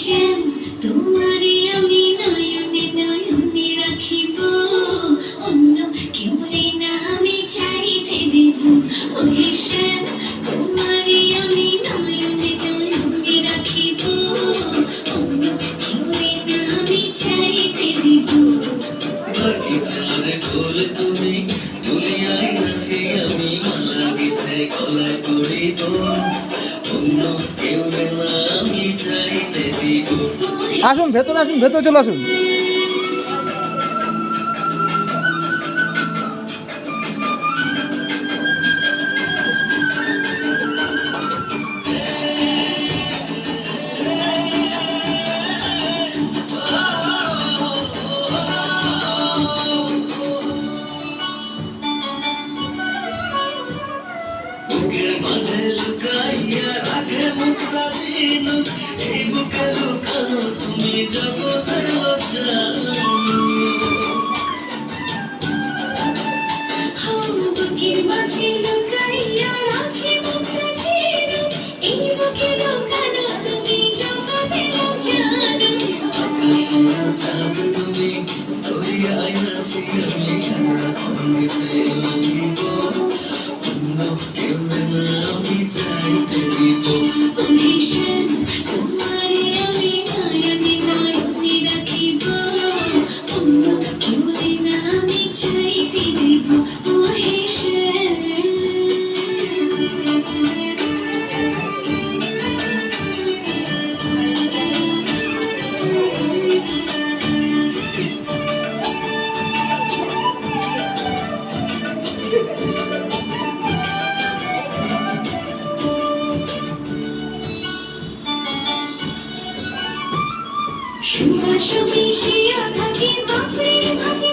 শ্যাম তোমারে আমি নয়নে নয়নে রাখিব। অন্য কেউ আমি চাইতে দেব। শ্যাম তোমারে আমি নয়নে নয়নে রাখিব। অন্য কেউ না, আমি চাইতে দেব। বাগিচার ফুল তুমি তুলিয়াই নাচি আমি মালা গীতে গলায় করিব আসুন ভেতরে আসুন ভেতরে চলে আসুন। মাঝে লুকাইয়া রাখে মুক্তা ঝিনুক এই জগতের লজ্জা বুকের মাঝে লুকাইয়া রাখি মুক্তা ঝিনুক এই বুকে লুকানো তুমি জগতের জানো আকাশের চাঁদ তুমি দরিয়ায় নাচি আমি সারা অমৃতে মাখিব অন্য কেউ না আমি চাইতে দিব চাইতে দিব ও হেসেন সুভাষ মিশিয়া ভাজে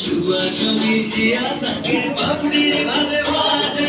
সুবাস মিশিয়া তাকে পাপড়ির মাঝে মাঝে